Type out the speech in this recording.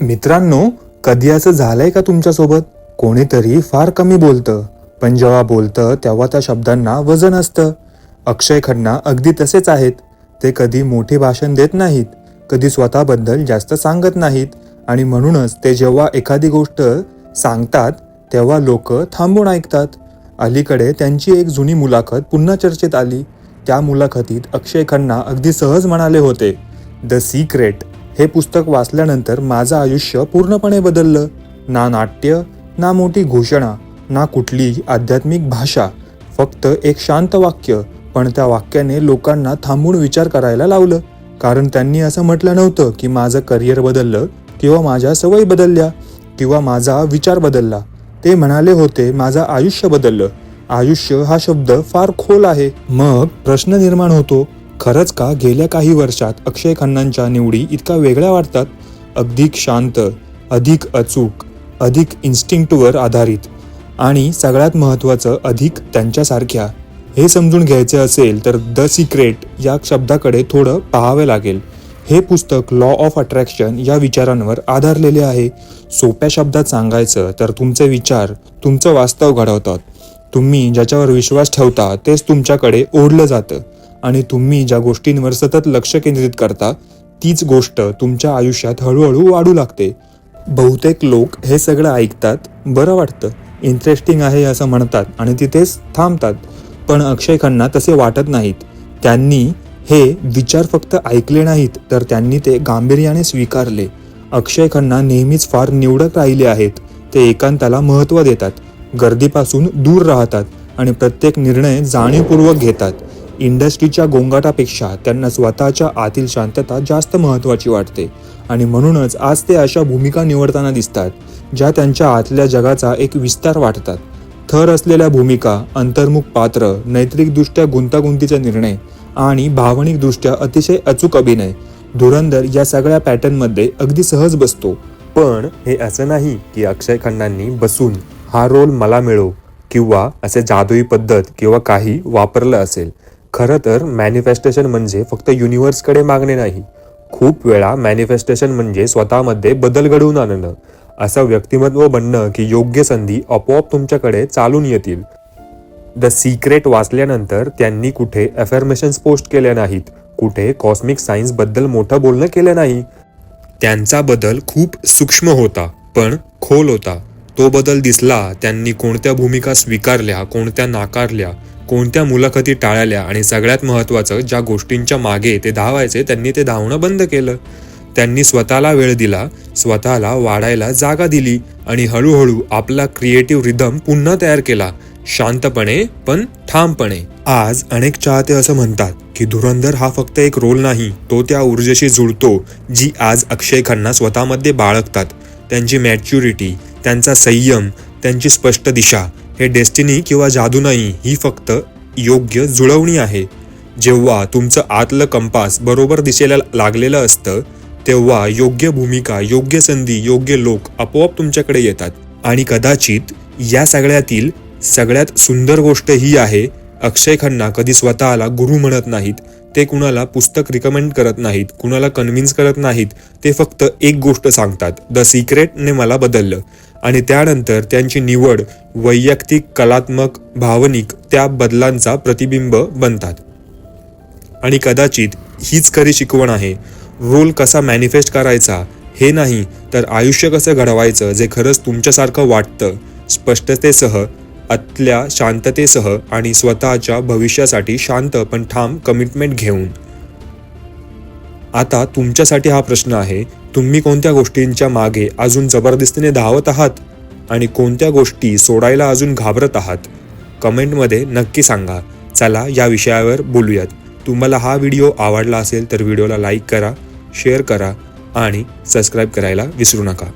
मित्रांनो कधी असं झालंय का तुमच्यासोबत? कोणीतरी फार कमी बोलतं. पण जेव्हा बोलतं तेव्हा त्या शब्दांना वजन असतं. अक्षय खन्ना अगदी तसेच आहेत. ते कधी मोठे भाषण देत नाहीत. कधी स्वतःबद्दल जास्त सांगत नाहीत. आणि म्हणूनच ते जेव्हा एखादी गोष्ट सांगतात तेव्हा लोक थांबून ऐकतात. अलीकडे त्यांची एक जुनी मुलाखत पुन्हा चर्चेत आली. त्या मुलाखतीत अक्षय खन्ना अगदी सहज म्हणाले होते द सिक्रेट. हे पुस्तक वाचल्यानंतर माझं आयुष्य पूर्णपणे बदललं. ना नाट्य ना मोठी घोषणा ना कुठली आध्यात्मिक भाषा. फक्त एक शांत वाक्य पण त्या वाक्याने लोकांना थांबून विचार करायला लावलं. कारण त्यांनी असं म्हटलं नव्हतं की माझं करिअर बदललं किंवा माझ्या सवयी बदलल्या किंवा माझा विचार बदलला. ते म्हणाले होते माझं आयुष्य बदललं. आयुष्य हा शब्द फार खोल आहे. मग प्रश्न निर्माण होतो खरंच का? गेल्या काही वर्षात अक्षय खन्नांच्या निवडी इतका वेगळ्या वाटतात? अधिक शांत अधिक अचूक अधिक इन्स्टिंक्टवर आधारित आणि सगळ्यात महत्त्वाचं अधिक त्यांच्यासारख्या. हे समजून घ्यायचे असेल तर द सिक्रेट या शब्दाकडे थोडं पाहावे लागेल. हे पुस्तक लॉ ऑफ अट्रॅक्शन या विचारांवर आधारलेले आहे. सोप्या शब्दात सांगायचं तर तुमचे विचार तुमचं वास्तव घडवतात. तुम्ही ज्याच्यावर विश्वास ठेवता तेच तुमच्याकडे ओढलं जातं. आणि तुम्ही ज्या गोष्टींवर सतत लक्ष केंद्रित करता तीच गोष्ट तुमच्या आयुष्यात हळूहळू वाढू लागते. बहुतेक लोक हे सगळं ऐकतात बरं वाटतं. इंटरेस्टिंग आहे असं म्हणतात आणि तिथेच थांबतात. पण अक्षय खन्ना तसे वाटत नाहीत. त्यांनी हे विचार फक्त ऐकले नाहीत तर त्यांनी ते गांभीर्याने स्वीकारले. अक्षय खन्ना नेहमीच फार निवडक राहिले आहेत. ते एकांताला महत्त्व देतात गर्दीपासून दूर राहतात आणि प्रत्येक निर्णय जाणीवपूर्वक घेतात. इंडस्ट्रीच्या गोंगाटापेक्षा त्यांना स्वतःच्या आतील शांतता जास्त महत्त्वाची वाटते. आणि म्हणूनच आज ते अशा भूमिका निवडताना दिसतात ज्या त्यांच्या आतल्या जगाचा एक विस्तार वाटतात. थर असलेल्या भूमिका अंतर्मुख पात्र नैतिकदृष्ट्या गुंतागुंतीचा निर्णय आणि भावनिकदृष्ट्या अतिशय अचूक अभिनय धुरंधर या सगळ्या पॅटर्नमध्ये अगदी सहज बसतो. पण हे असं नाही की अक्षय खन्नांनी बसून हा रोल मला मिळो किंवा असे जादुई पद्धत किंवा काही वापरलं असेल. खरं तर मॅनिफेस्टेशन म्हणजे फक्त युनिव्हर्सकडे मागणे नाही. खूप वेळा मॅनिफेस्टेशन म्हणजे स्वतःमध्ये बदल घडवून आणणं. असं व्यक्तिमत्व बनणं की योग्य संधी आपोआप तुमच्याकडे चालून येतील. द सिक्रेट वाचल्यानंतर त्यांनी कुठे अफर्मेशन्स पोस्ट केल्या नाहीत. कुठे कॉस्मिक सायन्सबद्दल मोठं बोलणं केलं नाही. त्यांचा बदल खूप सूक्ष्म होता पण खोल होता. तो बदल दिसला त्यांनी कोणत्या भूमिका स्वीकारल्या कोणत्या नाकारल्या कोणत्या मुलाखती टाळल्या आणि सगळ्यात महत्त्वाचं ज्या गोष्टींच्या मागे ते धावायचे त्यांनी ते धावणं बंद केलं. त्यांनी स्वतःला वेळ दिला स्वतःला वाढायला जागा दिली आणि हळूहळू आपला क्रिएटिव्ह रिदम पुन्हा तयार केला. शांतपणे पण ठामपणे. आज अनेक चाहते असं म्हणतात की धुरंधर हा फक्त एक रोल नाही तो त्या ऊर्जेशी जुळतो जी आज अक्षय खन्ना स्वतःमध्ये बाळगतात. त्यांची मॅच्युरिटी त्यांचा संयम त्यांची स्पष्ट दिशा हे डेस्टिनी किंवा जादू नाही ही फक्त योग्य जुळवणी आहे. जेव्हा तुमचं आतलं कंपास बरोबर दिशेला लागलेलं असतं तेव्हा योग्य भूमिका योग्य संधी योग्य लोक आपोआप तुमच्याकडे येतात. आणि कदाचित या सगळ्यातील सगळ्यात सुंदर गोष्ट ही आहे अक्षय खन्ना कधी स्वतःला गुरु म्हणत नाहीत. ते कुणाला पुस्तक रिकमेंड करत नाहीत कुणाला कन्व्हिन्स करत नाहीत ते फक्त एक गोष्ट सांगतात द सिक्रेटने मला बदललं. आणि त्यानंतर त्यांची निवड वैयक्तिक कलात्मक भावनिक त्या बदलांचा प्रतिबिंब बनतात. आणि कदाचित हीच खरी शिकवण आहे रोल कसा मॅनिफेस्ट करायचा हे नाही तर आयुष्य कसं घडवायचं जे खरंच तुमच्यासारखं वाटतं स्पष्टतेसह आतल्या शांततेसह आणि स्वतःच्या भविष्यासाठी शांत पण ठाम कमिटमेंट घेऊन. आता तुमच्यासाठी हा प्रश्न आहे तुम्ही कोणत्या गोष्टींच्या मागे अजून जबरदस्तीने धावत आहात? आणि कोणत्या गोष्टी सोडायला अजून घाबरत आहात? कमेंटमध्ये नक्की सांगा. चला या विषयावर बोलूयात. तुम्हाला हा व्हिडिओ आवडला असेल तर व्हिडिओला लाईक करा शेअर करा आणि सबस्क्राईब करायला विसरू नका.